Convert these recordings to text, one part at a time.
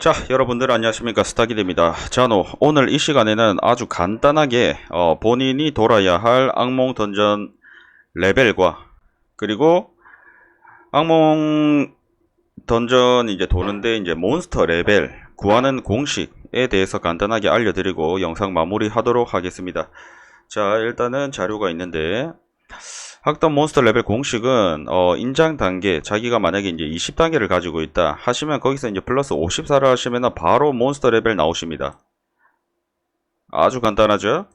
자, 여러분들 안녕하십니까 스타기입니다. 자노 오늘 이 시간에는 아주 간단하게 어, 본인이 돌아야 할 악몽 던전 레벨과 그리고 악몽 던전 이제 도는데 이제 몬스터 레벨 구하는 공식에 대해서 간단하게 알려드리고 영상 마무리 하도록 하겠습니다. 자, 일단은 자료가 있는데 학던 몬스터 레벨 공식은 어, 인장 단계 자기가 만약에 이제 20단계를 가지고 있다 하시면 거기서 이제 플러스 54를 하시면 바로 몬스터 레벨 나오십니다. 아주 간단하죠?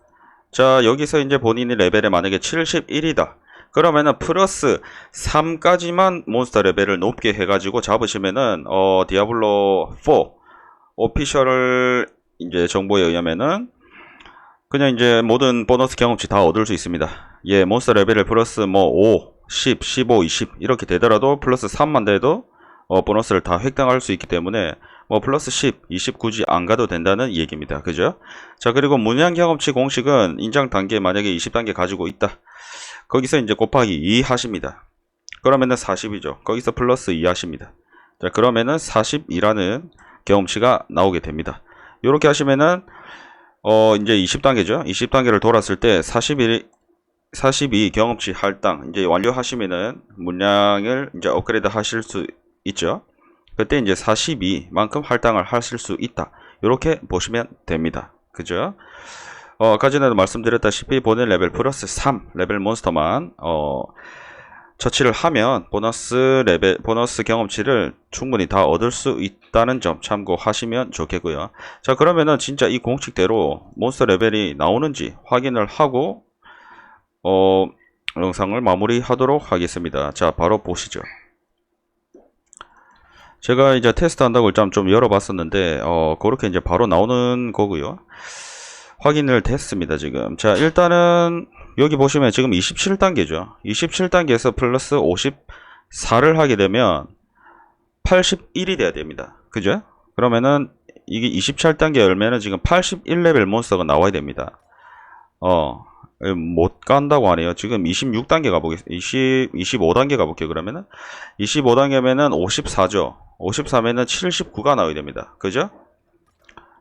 자 여기서 이제 본인이 레벨에 만약에 71이다. 그러면은 플러스 3까지만 몬스터 레벨을 높게 해가지고 잡으시면은 어 디아블로 4 오피셜 이제 정보에 의하면은 그냥 이제 모든 보너스 경험치 다 얻을 수 있습니다. 예, 몬스터 레벨을 플러스 뭐 5, 10, 15, 20 이렇게 되더라도 플러스 3만 돼도 어, 보너스를 다 획득할 수 있기 때문에 뭐 플러스 10, 20 굳이 안 가도 된다는 얘기입니다. 그죠? 자, 그리고 문양 경험치 공식은 인장 단계 만약에 20단계 가지고 있다. 거기서 이제 곱하기 2 하십니다. 그러면은 40이죠. 거기서 플러스 2 하십니다. 자, 그러면은 42라는 경험치가 나오게 됩니다. 이렇게 하시면은 어, 이제 20단계죠. 20단계를 돌았을 때 41, 42 경험치 할당 이제 완료하시면은 문양을 이제 업그레이드 하실 수 있죠. 그때 이제 42만큼 할당을 하실 수 있다. 이렇게 보시면 됩니다. 그죠? 어, 아까 전에도 말씀드렸다시피 본인 레벨 플러스 3 레벨 몬스터만 어, 처치를 하면 보너스 레벨 보너스 경험치를 충분히 다 얻을 수 있다는 점 참고하시면 좋겠고요. 자 그러면은 진짜 이 공식대로 몬스터 레벨이 나오는지 확인을 하고 어 영상을 마무리하도록 하겠습니다. 자 바로 보시죠. 제가 이제 테스트 한다고 일단 좀 열어봤었는데 어 그렇게 이제 바로 나오는 거고요. 확인을 했습니다 지금. 자 일단은 여기 보시면 지금 27단계죠. 27단계에서 플러스 54를 하게 되면 81이 돼야 됩니다. 그죠? 그러면은 이게 27단계 열면은 지금 81레벨 몬스터가 나와야 됩니다. 어, 못 간다고 하네요. 지금 26단계 가보겠습니다. 20, 25단계 가볼게요. 그러면은 25단계면은 54죠. 54면은 79가 나와야 됩니다. 그죠?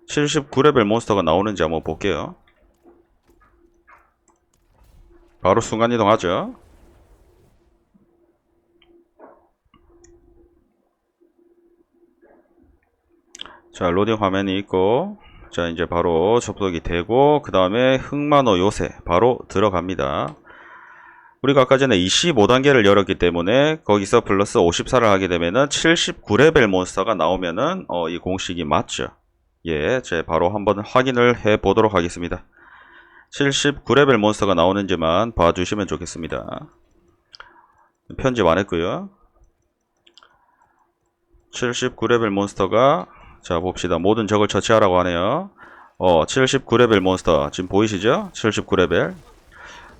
79레벨 몬스터가 나오는지 한번 볼게요. 바로 순간이동 하죠. 자, 로딩 화면이 있고, 자, 이제 바로 접속이 되고, 그 다음에 흑마노 요새 바로 들어갑니다. 우리가 아까 전에 25단계를 열었기 때문에 거기서 플러스 54를 하게 되면은 79레벨 몬스터가 나오면은 어, 이 공식이 맞죠. 예, 제 바로 한번 확인을 해 보도록 하겠습니다. 79레벨 몬스터가 나오는지만 봐주시면 좋겠습니다. 편집 안 했고요. 79레벨 몬스터가 자 봅시다. 모든 적을 처치하라고 하네요. 어 79레벨 몬스터 지금 보이시죠? 79레벨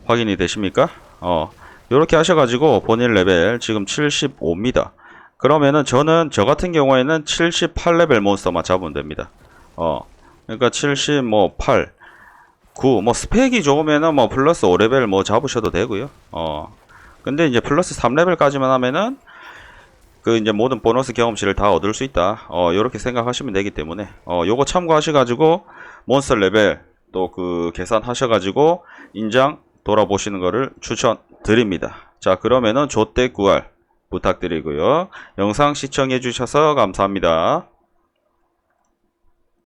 확인이 되십니까? 어 이렇게 하셔가지고 본인 레벨 지금 75입니다. 그러면은 저는 저 같은 경우에는 78레벨 몬스터만 잡으면 됩니다. 어 그러니까 70뭐 8, 9, 뭐 스펙이 좋으면은 뭐 플러스 5레벨 뭐 잡으셔도 되고요. 어 근데 이제 플러스 3레벨까지만 하면은 그 이제 모든 보너스 경험치를 다 얻을 수 있다. 어, 요렇게 생각하시면 되기 때문에 어, 요거 참고하셔가지고 몬스터 레벨 또 그 계산하셔가지고 인장 돌아보시는 거를 추천드립니다. 자, 그러면은 조대 구할 부탁드리고요. 영상 시청해 주셔서 감사합니다.